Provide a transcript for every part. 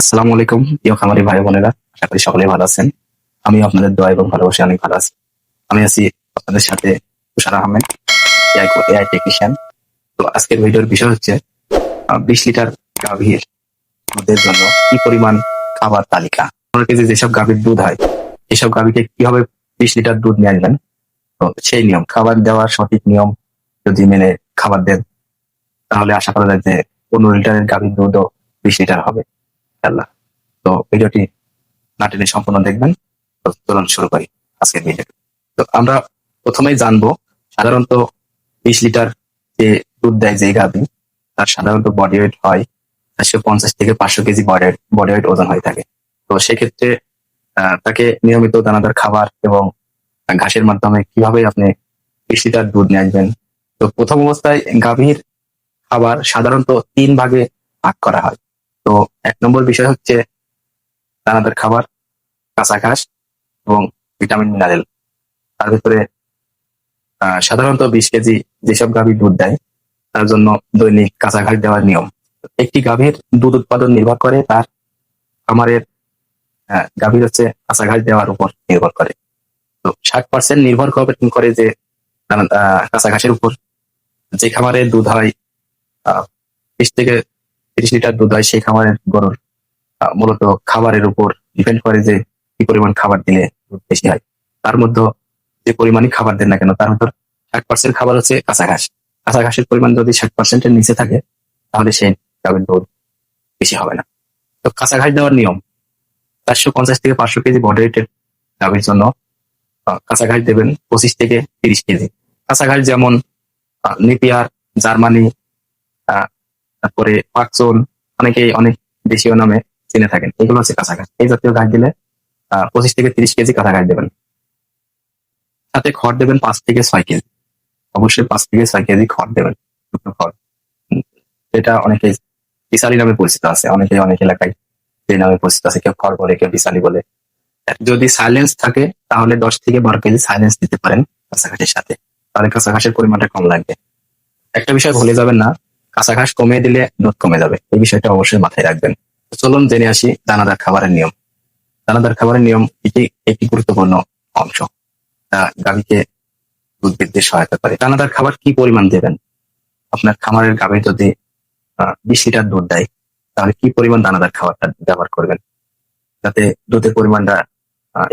আসসালামু আলাইকুম, প্রিয় খামারি ভাই বোনেরা, আশা করি সকলে ভালো আছেন। আমি আপনাদের দোয়া এবং ভালোবাসে অনেক ভালো আছি। আমি আছি আপনাদের সাথে তুষার আহমেদ এআই টেকনিশিয়ান তো আজকের ভিডিওর বিষয় হচ্ছে বিশ লিটার গাভীর দুধের জন্য কি পরিমাণ খাবার তালিকা? পনেরো কেজি যেসব গাভীর দুধ হয় এসব গাভীকে কীভাবে বিশ লিটার দুধ নিয়ে আসবেন তো সেই নিয়ম, খাবার দেওয়ার সঠিক নিয়ম যদি মেনে খাবার দেন, তাহলে আশা করা যায় যে পনেরো লিটারের গাভীর দুধও বিশ লিটার হবে। তো ভিডিওটি সম্পূর্ণ দেখবেন। চলুন শুরু করি আজকের ভিডিও তো আমরা প্রথমেই জানব, সাধারণত বিশ লিটার যে দুধ দেয় যে গাভী, তার সাধারণত বডি ওয়েট হয় চারশো পঞ্চাশ থেকে পাঁচশো কেজি বডি বডি ওয়েট ওজন হয়ে থাকে। তো সেক্ষেত্রে তাকে নিয়মিত দানাদার খাবার এবং ঘাসের মাধ্যমে কীভাবে আপনি বিশ লিটার দুধ নিয়ে আসবেন? তো প্রথম অবস্থায় গাভীর খাবার সাধারণত তিন ভাগে ভাগ করা হয়। তো এক নম্বর বিষয় হচ্ছে দানাদার খাবার, কাঁচা ঘাস এবং ভিটামিন, মিনারেল। তার ভিতরে সাধারণত বিশ কেজি যেসব গাভীর দুধ দেয়, তার জন্য দৈনিক কাঁচা ঘাস দেওয়ার নিয়ম। একটি গাভীর দুধ উৎপাদন নির্ভর করে, তার খামারের গাভীর হচ্ছে কাঁচা ঘাস দেওয়ার উপর নির্ভর করে। তো ষাট পার্সেন্ট নির্ভর করে যে কাঁচা ঘাসের উপর। যে খামারে দুধ হয় বিশ থেকে তিরিশ লিটার দুধ হয় সেই খামারের গরুর মূলত খাবারের উপর ডিপেন্ড করে যে কি পরিমাণ খাবার দিলে দুধ বেশি হয়। তার মধ্যে যে পরিমাণই খাবার দেন না কেন, তার মধ্যে ষাট পার্সেন্ট খাবার হচ্ছে কাঁচা ঘাস কাঁচা ঘাসের পরিমাণ যদি ষাট পার্সেন্টের নিচে থাকে, তাহলে সেই গাভীর দুধ বেশি হবে না। তো কাঁচা ঘাস দেওয়ার নিয়ম, চারশো পঞ্চাশ থেকে পাঁচশো কেজি ওয়েটের গাভীর জন্য কাঁচা ঘাস দেবেন পঁচিশ থেকে তিরিশ কেজি। কাঁচা ঘাস যেমন নেপিয়ার, জার্মানি তারপরে পাকচন অনেকেই অনেক দেশীয় নামে চিনে থাকেন। এগুলো হচ্ছে কাঁচা ঘাস এই জাতীয় ঘাস দিলে পঁচিশ থেকে তিরিশ কেজি কাঁচা ঘাস দেবেন। সাথে খড় দেবেন পাঁচ থেকে ছয় কেজি। অবশ্যই পাঁচ থেকে ছয় কেজি খড় দেবেন খড়। এটা অনেকে বিশালি নামে পরিচিত আছে। অনেকে অনেক এলাকায় যে নামে পরিচিত আছে। কেউ খড় বলে, কেউ বিশালি বলে। যদি সাইলেন্স থাকে, তাহলে দশ থেকে বারো কেজি সাইলেন্স দিতে পারেন ঘাসের সাথে। তাহলে ঘাসের পরিমাণটা কম লাগবে। একটা বিষয় ভুলে যাবেন না কাঁচা ঘাস কমিয়ে দিলে দুধ কমে যাবে। এই বিষয়টা অবশ্যই মাথায় রাখবেন। চলুন জেনে আসি দানাদার খাবারের নিয়ম। দানাদার খাবারের নিয়ম এটি একটি গুরুত্বপূর্ণ অংশ। তা গাভীকে দুধ বৃদ্ধির সহায়তা করে। দানাদার খাবার কি পরিমাণ দেবেন? আপনার খামারের গাভী যদি বিশ লিটার দুধ দেয়, তাহলে কি পরিমাণ দানাদার খাবারটা ব্যবহার করবেন? যাতে দুধের পরিমাণটা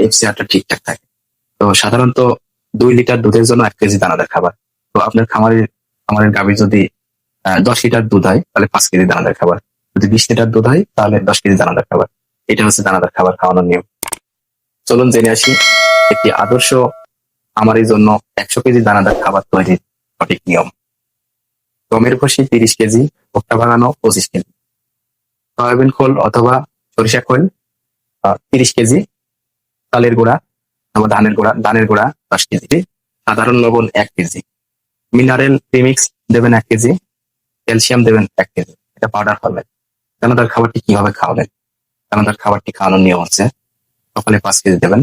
এফসিআরটা ঠিকঠাক থাকে। তো সাধারণত দুই লিটার দুধের জন্য এক কেজি দানাদার খাবার। তো আপনার খামারের খামারের গাভী যদি দশ লিটার দুধ হয়, তাহলে পাঁচ কেজি দানাদার খাবার। যদি বিশ লিটার দুধ হয়, তাহলে দশ কেজি দানাদার খাবার। এটা হচ্ছে দানাদার খাবার খাওয়ানোর নিয়ম। চলুন জেনে আসি, একটি আদর্শ খামারের জন্য একশো কেজি দানাদার খাবার তৈরির সঠিক নিয়ম। গমের ভুসি তিরিশ কেজি, ভুট্টা ভাঙানো পঁচিশ কেজি। সয়াবিন খোল অথবা সরিষা খোল তিরিশ কেজি। চালের গুঁড়া অথবা ধানের গুঁড়া ধানের গুঁড়া দশ কেজি। সাধারণ লবণ এক কেজি। মিনারেল প্রিমিক্স দেবেন এক কেজি। ক্যালসিয়াম দেবেন, এক কেজি। এটা পাউডার ফরম্যাট দানাদার খাবারটি কীভাবে খাওয়াবেন? দানাদার খাবারটি খাওয়ানোর নিয়ম হচ্ছে, সকালে পাঁচ কেজি দেবেন,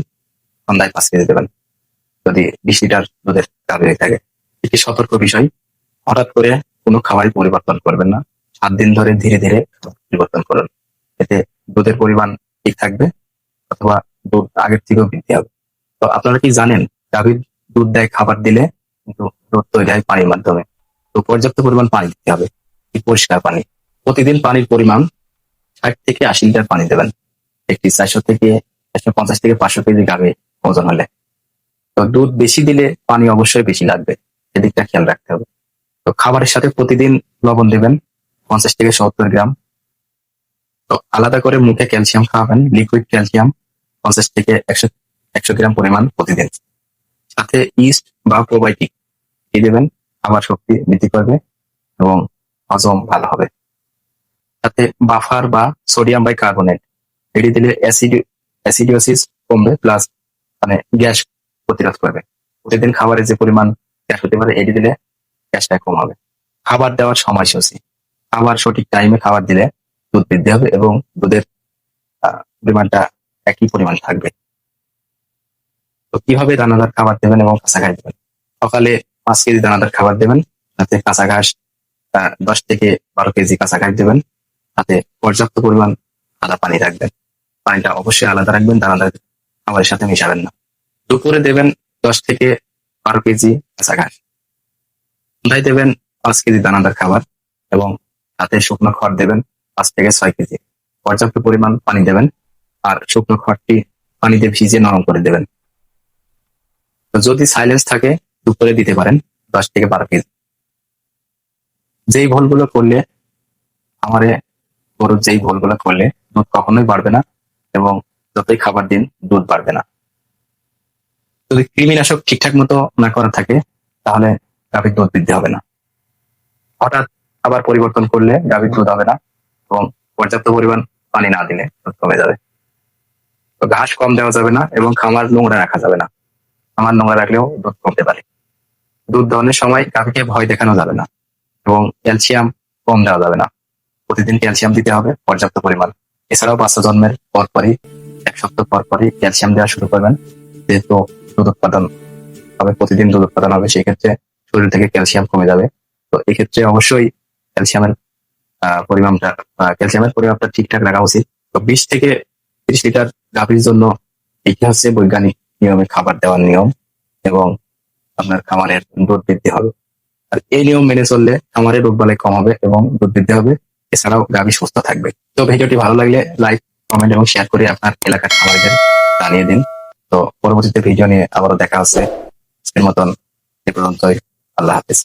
সন্ধ্যায় পাঁচ কেজি দেবেন। যদি বিশ লিটার দুধের হয়ে থাকে। একটি সতর্ক বিষয়, হঠাৎ করে কোনো খাবারই পরিবর্তন করবেন না। সাত দিন ধরে ধীরে ধীরে পরিবর্তন করুন। এতে দুধের পরিমাণ ঠিক থাকবে, অথবা দুধ আগের থেকেও বৃদ্ধি হবে। তো আপনারা কি জানেন, গাভীর দুধ দেয় খাবার দিলে, কিন্তু দুধ তৈরি হয় পানির মাধ্যমে। তো পর্যাপ্ত পরিমাণ পানি দিতে হবে পরিষ্কার পানি। প্রতিদিন পানির পরিমাণ ষাট থেকে আশি লিটার পানি দেবেন। একটি চারশো থেকে চারশো পঞ্চাশ থেকে পাঁচশো কেজি গাভী ওজন হলে। তো দুধ বেশি দিলে পানি অবশ্যই বেশি লাগবে এদিকটা খেয়াল রাখতে হবে। তো খাবারের সাথে প্রতিদিন লবণ দেবেন, পঞ্চাশ থেকে সত্তর গ্রাম। তো আলাদা করে মুখে ক্যালসিয়াম খাওয়াবেন, লিকুইড ক্যালসিয়াম পঞ্চাশ থেকে একশো একশো গ্রাম পরিমাণ প্রতিদিন। সাথে ইস্ট বা প্রোবায়োটিক দিয়ে দেবেন খাবার শক্তি বৃদ্ধি করবে এবং হজম ভালো হবে। সাথে বাফার বা সোডিয়াম বাই কার্বনেট এটি দিলে অ্যাসিড, অ্যাসিডিওসিস কমবে প্লাস মানে গ্যাস প্রতিরোধ করবে। প্রতিদিন খাবারে যে পরিমাণ গ্যাস হতে পারে, এটি দিলে গ্যাসটা কম হবে। খাবার দেওয়ার সময়সূচি, খাবার সঠিক টাইমে খাবার দিলে দুধ বৃদ্ধি হবে এবং দুধের পরিমাণটা একই পরিমাণ থাকবে। তো কীভাবে দানাদার খাবার দেবেন এবং কাঁচা ঘাস দেবেন সকালে পাঁচ কেজি দানাদার খাবার দেবেন, তাতে কাঁচা ঘাস দশ থেকে বারো কেজি কাঁচা ঘাস দেবেন, তাতে পর্যাপ্ত পরিমাণ আলাদা পানি রাখবেন। পানিটা অবশ্যই আলাদা রাখবেন, দানাদার খাবারের সাথে মিশাবেন না। দুপুরে দেবেন দশ থেকে বারো কেজি কাঁচা ঘাস। সন্ধ্যায় দেবেন পাঁচ কেজি দানাদার খাবার এবং সাথে শুকনো খড় দেবেন পাঁচ থেকে ছয় কেজি। পর্যাপ্ত পরিমাণ পানি দেবেন আর শুকনো খড়টি পানিতে ভিজিয়ে নরম করে দেবেন। যদি সাইলেন্স থাকে দুপুরে দিতে পারেন দশ থেকে বারো কেজি। যেই ভুলগুলো করলে, আমারে গরুর যেই ভুলগুলো করলে দুধ কখনোই বাড়বে না এবং যতই খাবার দিন, দুধ বাড়বে না। যদি কৃমিনাশক ঠিকঠাক মতো না করা থাকে, তাহলে গাভীর দুধ বৃদ্ধি হবে না। হঠাৎ আবার পরিবর্তন করলে গাভীর দুধ হবে না এবং পর্যাপ্ত পরিমাণ পানি না দিলে দুধ কমে যাবে। তো ঘাস কম দেওয়া যাবে না এবং খামার নোংরা রাখা যাবে না। খামার নোংরা রাখলেও দুধ কমতে পারে। দুধ দহনের সময় গাভীকে ভয় দেখানো যাবে না এবং ক্যালসিয়াম কম দেওয়া যাবে না। প্রতিদিন ক্যালসিয়াম দিতে হবে পর্যাপ্ত পরিমাণ। এছাড়াও বাচ্চা জন্মের পরপরই, এক সপ্তাহ পরপরই ক্যালসিয়াম দেওয়া শুরু করবেন, যেহেতু দুধ উৎপাদন হবে, প্রতিদিন দুধ উৎপাদন হবে সেই ক্ষেত্রে শরীর থেকে ক্যালসিয়াম কমে যাবে। তো এক্ষেত্রে অবশ্যই ক্যালসিয়ামের পরিমাণটা ক্যালসিয়ামের পরিমাণটা ঠিকঠাক রাখা উচিত। তো বিশ থেকে তিরিশ লিটার গাভীর জন্য এটি হচ্ছে বৈজ্ঞানিক নিয়মে খাবার দেওয়ার নিয়ম এবং আপনার খামারের দুধ বৃদ্ধি হবে। আর এই নিয়ম মেনে চললে খামারের রোগ বালাই কম হবে এবং দুধ বৃদ্ধি হবে। এছাড়াও গাভী সুস্থ থাকবে। তো ভিডিওটি ভালো লাগলে লাইক, কমেন্ট এবং শেয়ার করে আপনার এলাকার খামারদের জানিয়ে দিন। তো পরবর্তীতে ভিডিও নিয়ে আবারও দেখা হচ্ছে। মতন এ পর্যন্তই। আল্লাহ হাফিজ।